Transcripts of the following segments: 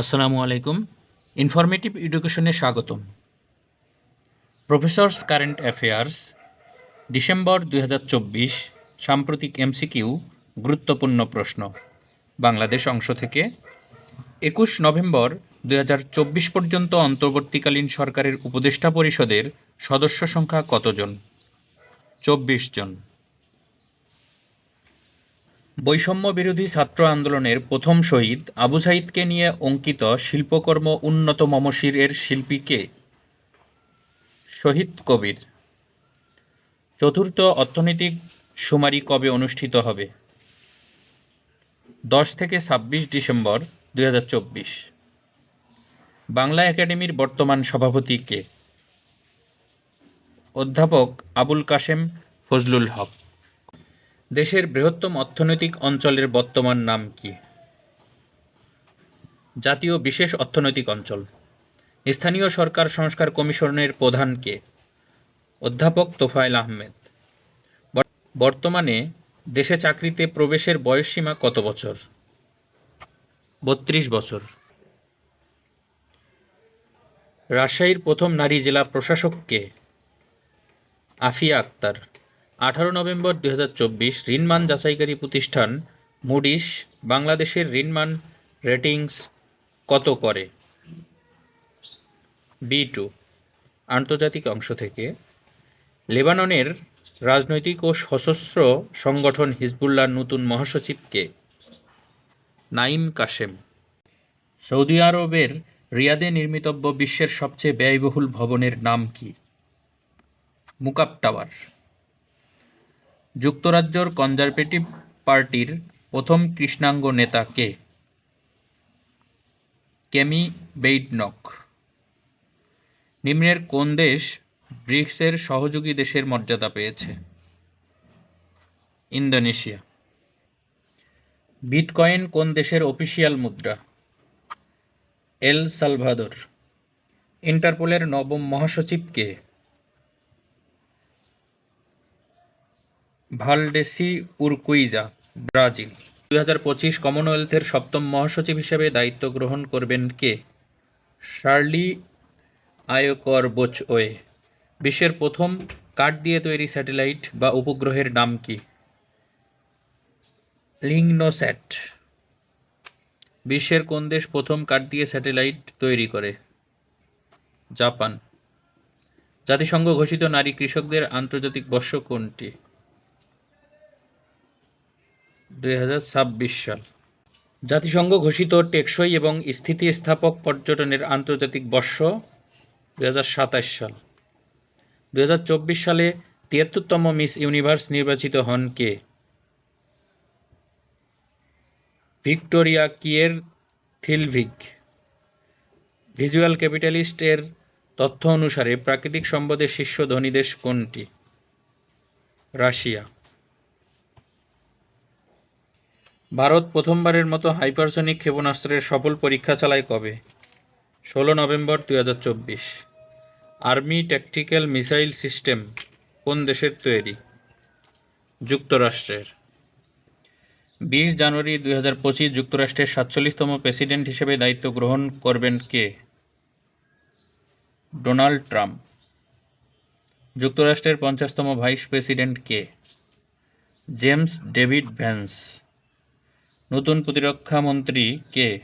আসসালামু আলাইকুম। ইনফরমেটিভ এডুকেশনে স্বাগতম। প্রফেসরস কারেন্ট অ্যাফেয়ার্স ডিসেম্বর দু হাজার চব্বিশ, সাম্প্রতিক এমসিকিউ গুরুত্বপূর্ণ প্রশ্ন। বাংলাদেশ অংশ থেকে একুশ নভেম্বর দু হাজার চব্বিশ পর্যন্ত অন্তর্বর্তীকালীন সরকারের উপদেষ্টা পরিষদের সদস্য সংখ্যা কতজন? চব্বিশ জন। বৈষম্য বিরোধী ছাত্র আন্দোলনের প্রথম শহীদ আবু সাইদকে নিয়ে অঙ্কিত শিল্পকর্ম উন্নত মমশির এর শিল্পী কে? শহীদ কবির। চতুর্থ অর্থনৈতিক শুমারি কবে অনুষ্ঠিত হবে? দশ থেকে ছাব্বিশ ডিসেম্বর দু হাজার চব্বিশ। বাংলা একাডেমির বর্তমান সভাপতি কে? অধ্যাপক আবুল কাশেম ফজলুল হক। দেশের বৃহত্তম অর্থনৈতিক অঞ্চলের বর্তমান নাম কি? জাতীয় বিশেষ অর্থনৈতিক অঞ্চল। স্থানীয় সরকার সংস্কার কমিশনের প্রধান কে? অধ্যাপক তোফায়েল আহমেদ। বর্তমানে দেশে চাকরিতে প্রবেশের বয়সসীমা কত বছর? বত্রিশ বছর। রাজশাহীর প্রথম নারী জেলা প্রশাসক কে? আফিয়া আক্তার। আঠারো নভেম্বর দুই হাজার চব্বিশ ঋণমান যাচাইকারী প্রতিষ্ঠান মুডিস বাংলাদেশের ঋণমান রেটিংস কত করে? বি টু, আন্তর্জাতিক অংশ থেকে। লেবাননের রাজনৈতিক ও সশস্ত্র সংগঠন হিজবুল্লাহর নতুন মহাসচিবকে নাইম কাশেম। সৌদি আরবের রিয়াদে নির্মিতব্য বিশ্বের সবচেয়ে ব্যয়বহুল ভবনের নাম কি? মুকাপ টাওয়ার। যুক্তরাজ্যর কনজারভেটিভ পার্টির প্রথম কৃষ্ণাঙ্গ নেতা কে? কেমি বেইডনক। নিম্নের কোন দেশ ব্রিক্সের সহযোগী দেশের মর্যাদা পেয়েছে? ইন্দোনেশিয়া। বিটকয়েন কোন দেশের অফিসিয়াল মুদ্রা? El Salvador. ইন্টারপোলের নবম মহাসচিব কে? ভালডেসি উরকুইজা, ব্রাজিল। দুই হাজার পঁচিশ কমনওয়েলথের সপ্তম মহাসচিব হিসেবে দায়িত্ব গ্রহণ করবেন কে? শার্লি আয়কর বোচওয়ে বিশ্বের প্রথম কাঠ দিয়ে তৈরি স্যাটেলাইট বা উপগ্রহের নাম কি? লিংনোস্যাট। বিশ্বের কোন দেশ প্রথম কাঠ দিয়ে স্যাটেলাইট তৈরি করে? জাপান। জাতিসংঘ ঘোষিত নারী কৃষকদের আন্তর্জাতিক বর্ষ কোনটি? দুই হাজার ছাব্বিশ সাল। জাতিসংঘ ঘোষিত টেকসই এবং স্থিতিস্থাপক পর্যটনের আন্তর্জাতিক বর্ষ দু হাজার সাতাশ সাল। দুই হাজার চব্বিশ সালে তিয়াত্তরতম মিস ইউনিভার্স নির্বাচিত হন কে? Victoria Kjaer Theilvig visual capitalist এর তথ্য অনুসারে প্রাকৃতিক সম্পদের শীর্ষ ধনী দেশ কোনটি? রাশিয়া। ভারত প্রথমবারের মতো হাইপারসনিক ক্ষেপণাস্ত্রের সফল পরীক্ষা চালায় কবে? ষোলো নভেম্বর দুই হাজার চব্বিশ। আর্মি ট্যাকটিক্যাল মিসাইল সিস্টেম কোন দেশের তৈরি? যুক্তরাষ্ট্রের। বিশ জানুয়ারি দুই হাজার পঁচিশ যুক্তরাষ্ট্রের সাতচল্লিশতম প্রেসিডেন্ট হিসেবে দায়িত্ব গ্রহণ করবেন কে? Donald Trump. যুক্তরাষ্ট্রের পঞ্চাশতম ভাইস প্রেসিডেন্ট কে? James David Vance. নতুন প্রতিরক্ষামন্ত্রী কে?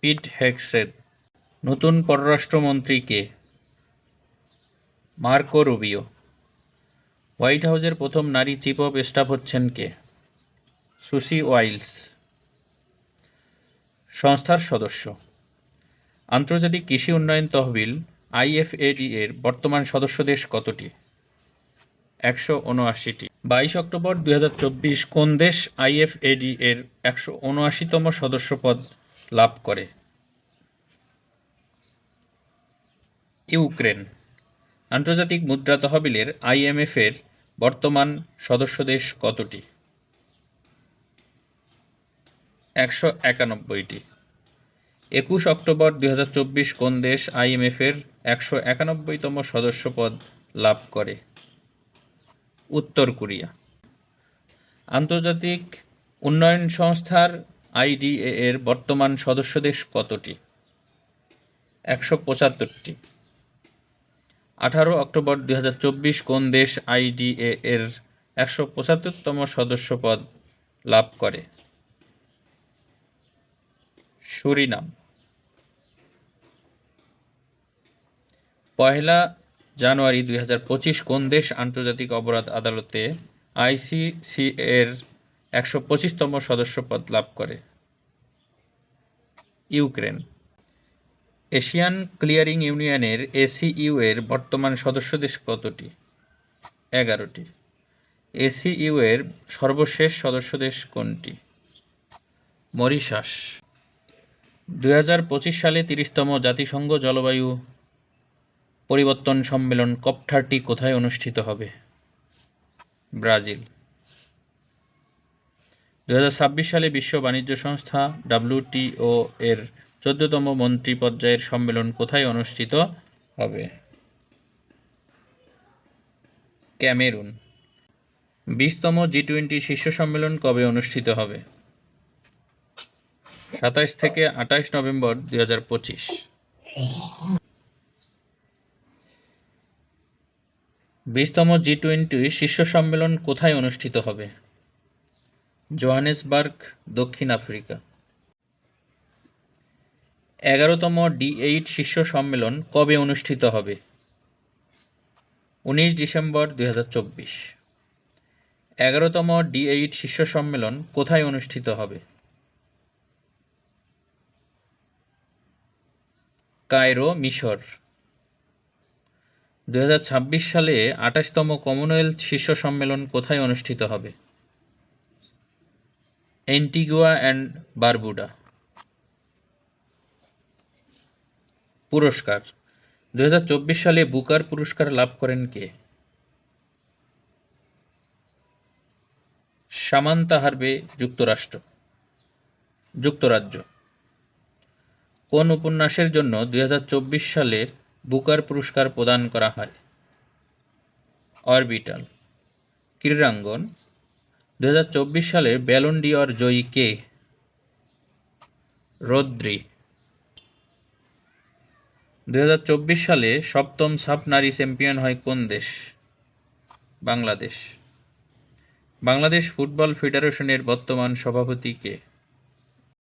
পিট হেক্সেট নতুন পররাষ্ট্রমন্ত্রী কে? Marco Rubio. হোয়াইট হাউসের প্রথম নারী চিফ অফ স্টাফ হচ্ছেন কে? সুসি ওয়াইলস। সংস্থার সদস্য। আন্তর্জাতিক কৃষি উন্নয়ন তহবিল, আইএফএডি এর বর্তমান সদস্য দেশ কতটি? একশো উনআশিটি। বাইশ অক্টোবর দুই হাজার চব্বিশ কোন দেশ আইএফএডি এর একশো উনআশিতম সদস্যপদ লাভ করে? ইউক্রেন। আন্তর্জাতিক মুদ্রা তহবিলের আইএমএফ এর বর্তমান সদস্য দেশ কতটি? একশো একানব্বইটি। একুশ অক্টোবর দুই হাজার চব্বিশ কোন দেশ আইএমএফ এর একশো একানব্বইতম সদস্যপদ লাভ করে? উত্তর কোরিয়া। আন্তর্জাতিক উন্নয়ন সংস্থার আইডিএ এর বর্তমান সদস্য দেশ কতটি? একশো পঁচাত্তরটি। আঠারো অক্টোবর দুই হাজার চব্বিশ কোন দেশ আইডিএ এর একশো পঁচাত্তরতম সদস্যপদ লাভ করে? সুরিনাম। পয়লা জানুয়ারি দুই হাজার পঁচিশ কোন দেশ আন্তর্জাতিক অপরাধ আদালতে আইসিসি এর একশো পঁচিশতম সদস্যপদ লাভ করে? ইউক্রেন। এশিয়ান ক্লিয়ারিং ইউনিয়নের এসিইউ এর বর্তমান সদস্য দেশ কতটি? এগারোটি। এসিইউ এর সর্বশেষ সদস্য দেশ কোনটি? মরিশাস। দুই হাজার পঁচিশ সালে তিরিশতম জাতিসংঘ জলবায়ু পরিবর্তন সম্মেলন কপ থার্টি কোথায় অনুষ্ঠিত হবে? ব্রাজিল। দু হাজার ছাব্বিশ সালে বিশ্ব বাণিজ্য সংস্থা ডাব্লিউটিও এর চোদ্দতম মন্ত্রী পর্যায়ের সম্মেলন কোথায় অনুষ্ঠিত হবে? ক্যামেরুন। বিশতম জি টোয়েন্টি শীর্ষ সম্মেলন কবে অনুষ্ঠিত হবে? সাতাইশ থেকে আঠাইশ নভেম্বর দু হাজার পঁচিশ হাজার পঁচিশ বিশতম জি টোয়েন্টি শীর্ষ সম্মেলন কোথায় অনুষ্ঠিত হবে? জোহানেসবার্গ, দক্ষিণ আফ্রিকা। এগারোতম ডি এইট শীর্ষ সম্মেলন কবে অনুষ্ঠিত হবে? উনিশ ডিসেম্বর দুই হাজার চব্বিশ। এগারোতম ডি এইট শীর্ষ সম্মেলন কোথায় অনুষ্ঠিত হবে? কায়রো, মিশর। দুই হাজার ছাব্বিশ সালে আঠাশতম কমনওয়েলথ শীর্ষ সম্মেলন কোথায় অনুষ্ঠিত হবে? Antigua and Barbuda. পুরস্কার। দু হাজার চব্বিশ সালে বুকার পুরস্কার লাভ করেন কে? সামান্তা হারবে যুক্তরাষ্ট্র। যুক্তরাজ্য। কোন উপন্যাসের জন্য দু হাজার চব্বিশ সালের বুকার পুরস্কার প্রদান করা হয়। অরবিটাল, ক্রীড়াঙ্গন দু সালের ব্যালন ডিওর জয়ী কে? রদ্রি দু সালে সপ্তম সাব নারী চ্যাম্পিয়ন হয় কোন দেশ? বাংলাদেশ। বাংলাদেশ ফুটবল ফেডারেশনের বর্তমান সভাপতি কে?